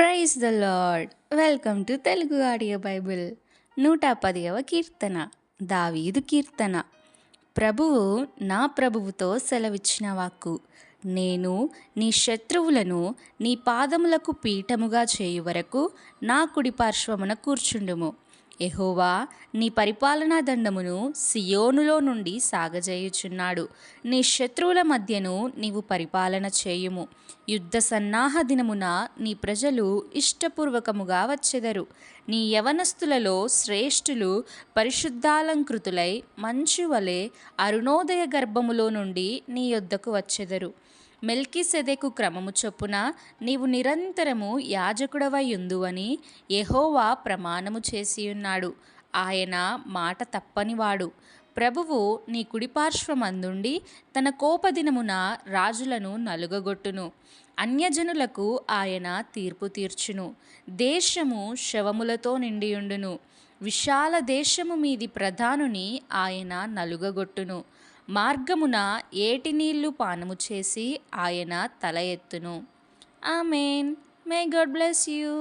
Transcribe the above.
Praise the lord. Welcome to Telugu audio bible. నూట పదివ కీర్తన దావీదు కీర్తన. ప్రభువు నా ప్రభువుతో సెలవిచ్చిన వాక్కు. నేను నీ శత్రువులను నీ పాదములకు పీఠముగా చేయు వరకు నా కుడి పార్శ్వమున కూర్చుండుము. ఎహోవా నీ పరిపాలనా దండమును సియోనులో నుండి సాగజేయుచున్నాడు. నీ శత్రువుల మధ్యను నీవు పరిపాలన చేయుము. యుద్ధ సన్నాహ దినమున నీ ప్రజలు ఇష్టపూర్వకముగా వచ్చెదరు. నీ యవనస్తులలో శ్రేష్ఠులు పరిశుద్ధాలంకృతులై మంచు వలె అరుణోదయ గర్భములో నుండి నీ యొద్దకు వచ్చెదరు. మెల్కిసెదెకు క్రమము చొప్పున నీవు నిరంతరము యాజకుడవై అని యహోవా ప్రమాణము చేసియున్నాడు. ఆయన మాట తప్పనివాడు. ప్రభువు నీ కుడిపార్శ్వమందుండి తన కోపదినమున రాజులను నలుగగొట్టును. అన్యజనులకు ఆయన తీర్పు తీర్చును. దేశము శవములతో నిండియుండును. విశాల దేశము మీది ప్రధానుని ఆయన నలుగగొట్టును. మార్గమున ఏటి నీళ్ళు పానము చేసి ఆయన తల ఎత్తును. Amen. May God bless you